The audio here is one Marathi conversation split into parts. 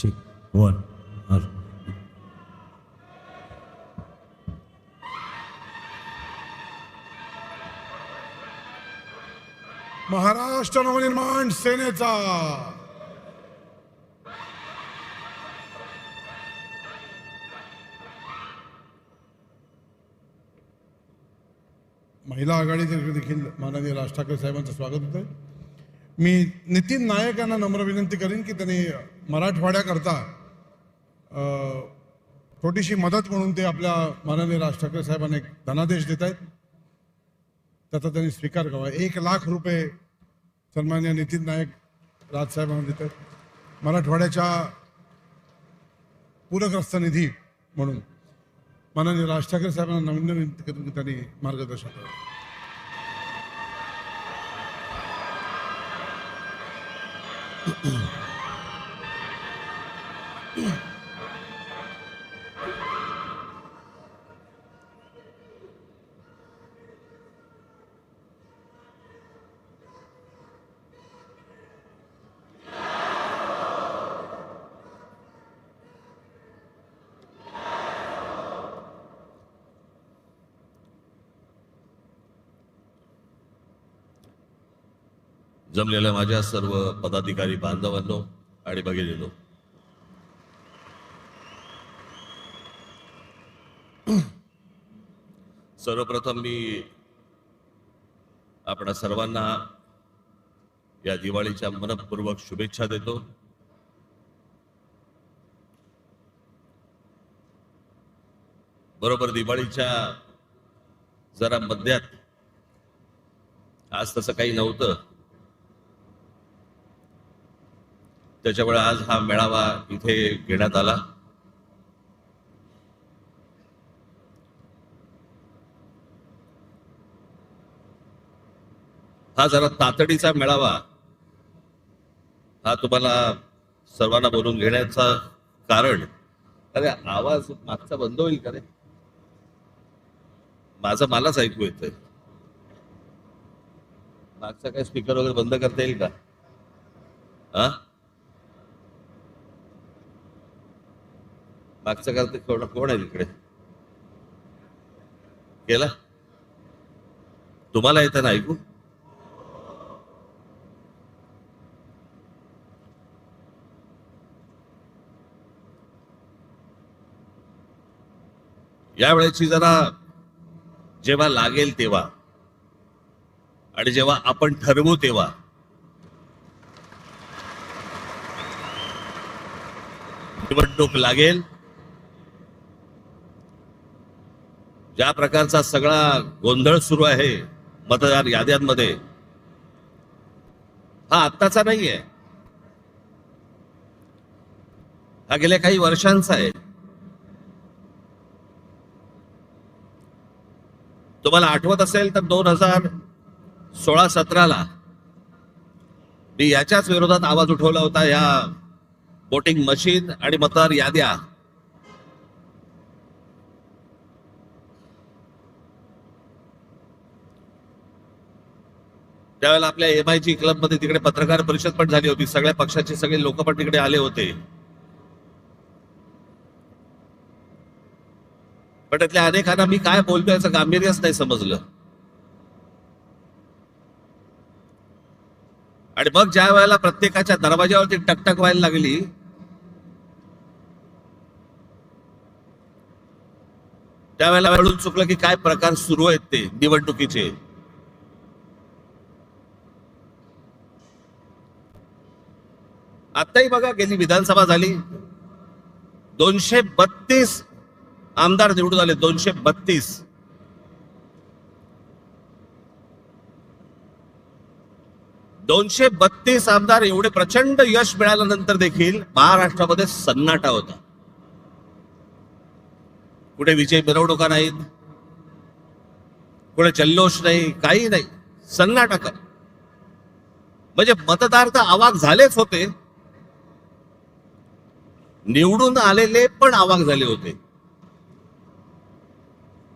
ठीक वन और महाराष्ट्र नवनिर्माण सेनेचा. महिला आघाडीचे देखील माननीय राज ठाकरे साहेबांचं स्वागत होतं मी नितीन नायक यांना नम्र विनंती करीन की त्यांनी मराठवाड्याकरता थोडीशी छोटीशी मदत म्हणून ते आपल्या माननीय राज ठाकरे साहेबांना एक धनादेश देत आहेत. त्याचा त्यांनी स्वीकार करावा. एक लाख रुपये सन्मान्य नितीन नायक राजसाहेबांना देत आहेत. मराठवाड्याच्या पूरग्रस्त निधी म्हणून माननीय राज ठाकरे साहेबांना नवीन विनंती करून त्यांनी मार्गदर्शन करावं. जमलेल्या माझ्या सर्व पदाधिकारी बांधवांनो आणि बघितलेलो सर्वप्रथम मी आपणा सर्वांना या दिवाळीच्या मनपूर्वक शुभेच्छा देतो. बरोबर दिवाळीच्या जरा मध्यात आज तसं काही नव्हतं. त्याच्यामुळे आज हा मेळावा इथे घेण्यात आला. हा जरा तातडीचा मेळावा. हा तुम्हाला सर्वांना बोलून घेण्याचा कारण. अरे आवाज मागचा बंद होईल का रे? माझं मलाच ऐकू येत मागचा काय स्पीकर वगैरे बंद करता येईल का? हा? मागचं करते कोण कोण आहे तिकडे? केला? तुम्हाला येतं ना ऐकू? यावेळेची जरा जेव्हा लागेल तेव्हा आणि जेव्हा आपण ठरवू तेव्हा. निवडणूक लागेल. ज्या प्रकारचा सगळा गोंधळ सुरू आहे मतदार याद्यांमध्ये हा आत्ताचा नाहीये. हा गेल्या काही वर्षांचा आहे. तुम्हाला आठवत असेल तर दोन हजार सोळा सतराला मी याच्याच विरोधात आवाज उठवला होता या वोटिंग मशीन आणि मतदार याद्या. त्यावेळेला आपल्या एम आय जी क्लबमध्ये तिकडे पत्रकार परिषद पण झाली होती सगळ्या पक्षाचे सगळे लोक पण तिकडे आले होते. पण त्यातल्या अनेकांना मी काय बोलतोय याचं गांभीर्यच नाही समजलं. आणि मग ज्या वेळेला प्रत्येकाच्या दरवाजावरती टकटक व्हायला लागली त्यावेळेला कळून चुकलं की काय प्रकार सुरू आहेत ते निवडणुकीचे. आताही बघा गेली विधानसभा झाली. दोनशे बत्तीस आमदार निवडून आले दोनशे बत्तीस. दोनशे बत्तीस आमदार एवढे प्रचंड यश मिळाल्यानंतर देखील महाराष्ट्रामध्ये सन्नाटा होता. कुठे विजय मिरवणुका नाहीत. कुठे जल्लोष नाही काही नाही. सन्नाटा कर. म्हणजे मतदार तर आवाक झालेच होते. निवडून आलेले पण आवाक झाले होते.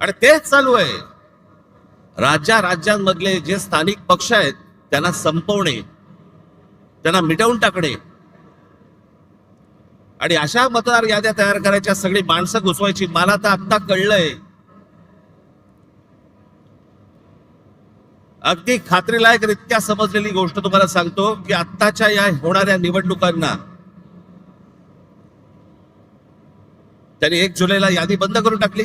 आणि तेच चालू आहे. राज्या राज्यांमधले जे स्थानिक पक्ष आहेत त्यांना संपवणे त्यांना मिटवून टाकणे. आणि अशा मतदार याद्या तयार करायच्या सगळी माणसं घुसवायची. मला तर आता कळलंय. अगदी खात्रीलायक रित्या समजलेली गोष्ट तुम्हाला सांगतो की आत्ताच्या या होणाऱ्या निवडणुकांना त्यांनी एक जुलैला यादी बंद करून टाकली.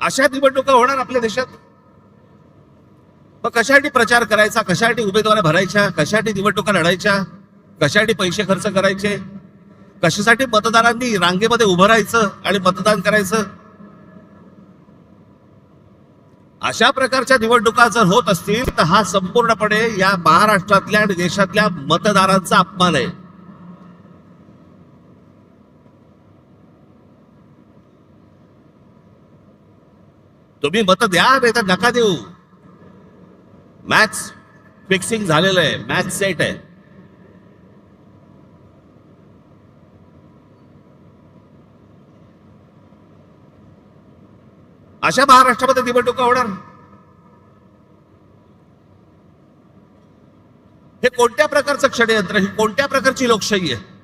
अशा निवडणुका होणार आपल्या देशात? मग कशासाठी प्रचार करायचा? कशासाठी उमेदवार भरायच्या? कशासाठी निवडणुका लढायच्या? कशासाठी पैसे खर्च करायचे? कशासाठी मतदारांनी रांगेमध्ये उभं राहायचं आणि मतदान करायचं? अशा प्रकारच्या निवडणुका जर होत असतील तर हा संपूर्णपणे या महाराष्ट्रातल्या आणि देशातल्या मतदारांचा अपमान आहे. तुम्ही मत द्या नाही तर नका देऊ. मॅच फिक्सिंग झालेलं आहे. मॅच सेट आहे. अशा महाराष्ट्रामध्ये निवडणुका होणार. हे कोणत्या प्रकारचं षडयंत्र ही कोणत्या प्रकारची लोकशाही आहे?